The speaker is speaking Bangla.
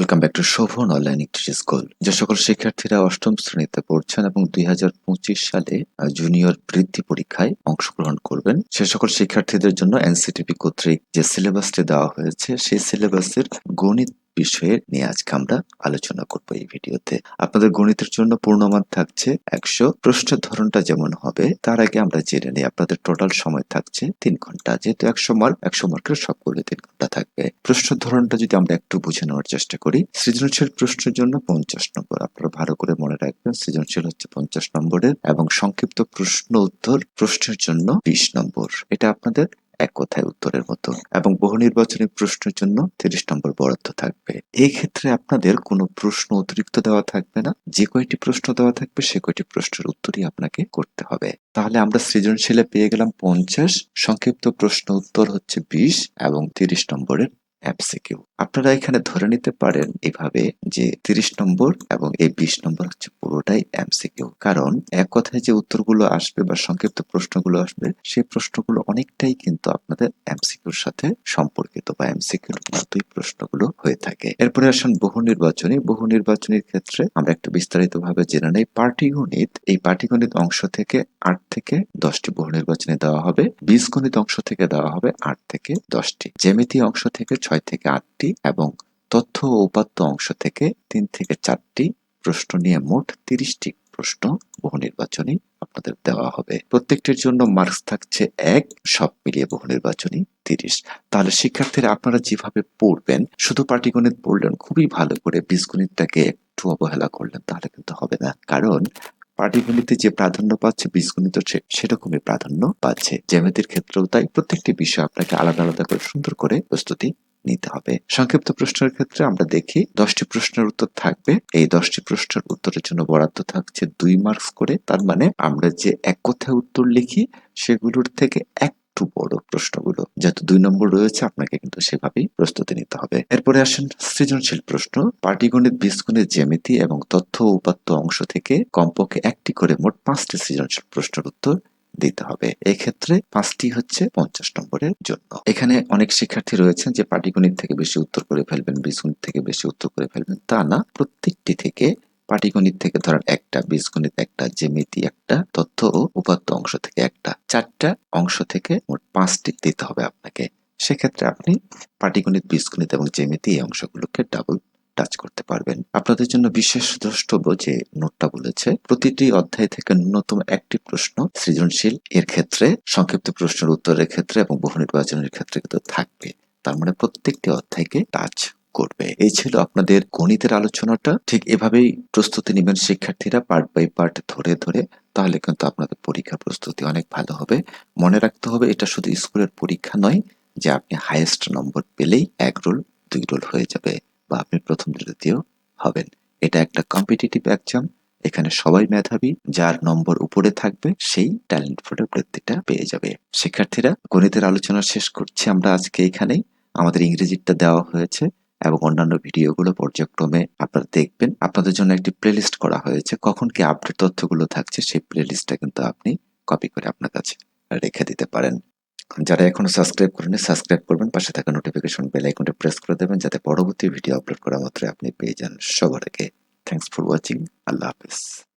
Welcome back to Shobhan online English school যে সকল শিক্ষার্থীরা অষ্টম শ্রেণীতে পড়ছেন এবং দুই হাজার পঁচিশ সালে জুনিয়র বৃত্তি পরীক্ষায় অংশগ্রহণ করবেন, সে সকল শিক্ষার্থীদের জন্য এনসিটিপি কর্তৃক যে সিলেবাসটি দেওয়া হয়েছে, সেই সিলেবাসের গণিত বিষয়ের নিয়ে আজকে আমরা আলোচনা করব এই ভিডিওতে। আপনাদের গণিতের জন্য পূর্ণমান থাকছে একশো। প্রশ্নের ধরনটা যেমন হবে, তার আগে আমরা জেনে নিই আপনাদের টোটাল সময় থাকছে তিন ঘণ্টা। যেহেতু একশো মার্ক একশো মার্কের সবগুলো তিন ঘণ্টা থাকবে। প্রশ্নের ধরনটা যদি আমরা একটু বুঝে নেওয়ার চেষ্টা করি, সৃজনশীল প্রশ্নের জন্য পঞ্চাশ নম্বর। আপনারা ভালো করে মনে রাখবেন, সৃজনশীল হচ্ছে পঞ্চাশ নম্বরের এবং সংক্ষিপ্ত প্রশ্ন উত্তর প্রশ্নের জন্য বিশ নম্বর। এটা আপনাদের এক কথায় উত্তরের মতো। এবং বহু নির্বাচনী প্রশ্নের জন্য তিরিশ নম্বর বরাদ্দ থাকবে। এই ক্ষেত্রে আপনাদের কোনো প্রশ্ন অতিরিক্ত দেওয়া থাকবে না। যে কয়টি প্রশ্ন দেওয়া থাকবে, সে কয়টি প্রশ্নের উত্তরই আপনাকে করতে হবে। তাহলে আমরা সৃজনশীলে পেয়ে গেলাম পঞ্চাশ, সংক্ষিপ্ত প্রশ্ন উত্তর হচ্ছে বিশ এবং তিরিশ নম্বরের এমসিকিউ আপনারা এখানে ধরে নিতে পারেন এভাবে যে তিরিশ নম্বর এবং এই বিশ নম্বর হচ্ছে পুরোটাই এমসিকিউ কারণ এক কথায় যে উত্তরগুলো আসবে বা সংক্ষিপ্ত প্রশ্নগুলো আসবে, সেই প্রশ্নগুলো অনেকটাই কিন্তু আপনাদের এমসিকিউর সাথে সম্পর্কিত বা এমসিকিউর মতোই প্রশ্নগুলো হয়ে থাকে। এরপরে আসেন বহু নির্বাচনী। বহু নির্বাচনীর ক্ষেত্রে আমরা একটু বিস্তারিত ভাবে জেনে নেই। পাটিগণিত এই পাটিগণিত অংশ থেকে আট থেকে দশটি বহু নির্বাচনী দেওয়া হবে। বীজগণিত অংশ থেকে দেওয়া হবে আট থেকে দশটি। জ্যামিতি অংশ থেকে ছয় থেকে আটটি এবং তথ্য ও উপাত্ত অংশ থেকে তিন থেকে চারটি প্রশ্ন নিয়ে মোট তিরিশটি প্রশ্ন বহু নির্বাচনী আপনাদের দেওয়া হবে। প্রত্যেকটির জন্য মার্কস থাকছে এক, সব মিলিয়ে বহু নির্বাচনী তিরিশ। তাহলে শিক্ষার্থীরা আপনারা যেভাবে পড়বেন, শুধু পাটিগণিত পড়লেন, খুবই ভালো করে বীজগণিতটাকে একটু অবহেলা করলেন, তাহলে কিন্তু হবে না। কারণ পাটিগণিতে যে প্রাধান্য পাচ্ছে, বীজগণিত সেরকমই প্রাধান্য পাচ্ছে। জ্যামিতির ক্ষেত্রেও তাই প্রত্যেকটি বিষয় আপনাকে আলাদা আলাদা করে সুন্দর করে প্রস্তুতি নিতে হবে। সংক্ষিপ্ত প্রশ্নের ক্ষেত্রে আমরা দেখি, দশটি প্রশ্নের উত্তর থাকবে। এই দশটি প্রশ্নের উত্তরের জন্য বরাদ্দ থাকছে দুই মার্কস করে। তার মানে আমরা যে এক কথায় উত্তর লিখি, সেগুলোর থেকে এক একটু বড় প্রশ্নগুলো। যেহেতু দুই নম্বর রয়েছে, আপনাকে কিন্তু সেভাবেই প্রস্তুতি নিতে হবে। এরপরে আসেন সৃজনশীল প্রশ্ন। পাটিগণিত বীজগণিত জ্যামিতি এবং তথ্য উপাত্ত অংশ থেকে কমপক্ষে একটি করে মোট পাঁচটি সৃজনশীল প্রশ্নের উত্তর। দিতে হবে। এক্ষেত্রে পাঁচটি হচ্ছে পঞ্চাশ নম্বরের জন্য। এখানে অনেক শিক্ষার্থী রয়েছেন যে পাটিগণিত থেকে বেশি উত্তর করে ফেলবেন, বীজগণিত থেকে বেশি উত্তর করে ফেলবেন। তা না, প্রত্যেকটি থেকে পাটিগণিত থেকে ধরেন একটা, বীজগণিত একটা, জ্যামিতি একটা, তথ্য ও উপাত্ত অংশ থেকে একটা। চারটা অংশ থেকে মোট পাঁচটি দিতে হবে আপনাকে। সেক্ষেত্রে আপনি পাটিগণিত, বীজগণিত এবং জ্যামিতি এই অংশগুলোকে ডাবল আপনাদের জন্য বিশেষ দ্রষ্টব্য যে নোটটা বলেছে, প্রতিটি অধ্যায় থেকে ন্যূনতম একটি প্রশ্ন সৃজনশীল এর ক্ষেত্রে, সংক্ষিপ্ত প্রশ্নের উত্তরের ক্ষেত্রে এবং বহু নির্বাচনের ক্ষেত্রে কিন্তু থাকবে। তার মানে প্রত্যেকটি অধ্যায়কে টাচ করবে। এই ছিল আপনাদের গণিতের আলোচনাটা। ঠিক এভাবেই প্রস্তুতি নেবেন শিক্ষার্থীরা পার্ট বাই পার্ট ধরে ধরে, তাহলে কিন্তু আপনাদের পরীক্ষা প্রস্তুতি অনেক ভালো হবে। মনে রাখতে হবে, এটা শুধু স্কুলের পরীক্ষা নয় যে আপনি হাইয়েস্ট নম্বর পেলেই এক রোল, দুই রোল হয়ে যাবে বা আপনি প্রথম দ্বিতীয় হবেন। এটা একটা কম্পিটিটিভ এক্সাম এখানে সবাই মেধাবী, যার নম্বর উপরে থাকবে, সেই ট্যালেন্ট ফুডের বৃত্তিটা পেয়ে যাবে। শিক্ষার্থীরা, গণিতের আলোচনা শেষ করছি আমরা আজকে এখানেই। আমাদের ইংরেজিটা দেওয়া হয়েছে এবং অন্যান্য ভিডিওগুলো পর্যায়ক্রমে আপনারা দেখবেন। আপনাদের জন্য একটি প্লেলিস্ট করা হয়েছে। কখন কি আপডেট তথ্যগুলো থাকছে, সেই প্লেলিস্টটা কিন্তু আপনি কপি করে আপনার কাছে রেখে দিতে পারেন। যারা এখনও সাবস্ক্রাইব করেনি সাবস্ক্রাইব করবেন, পাশে থাকা নোটিফিকেশন বেল আইকনটা প্রেস করে দেবেন, যাতে পরবর্তী ভিডিও আপলোড করা মাত্র আপনি পেয়ে যান সবার আগে। থ্যাংকস ফর ওয়াচিং আল্লাহ হাফিজ।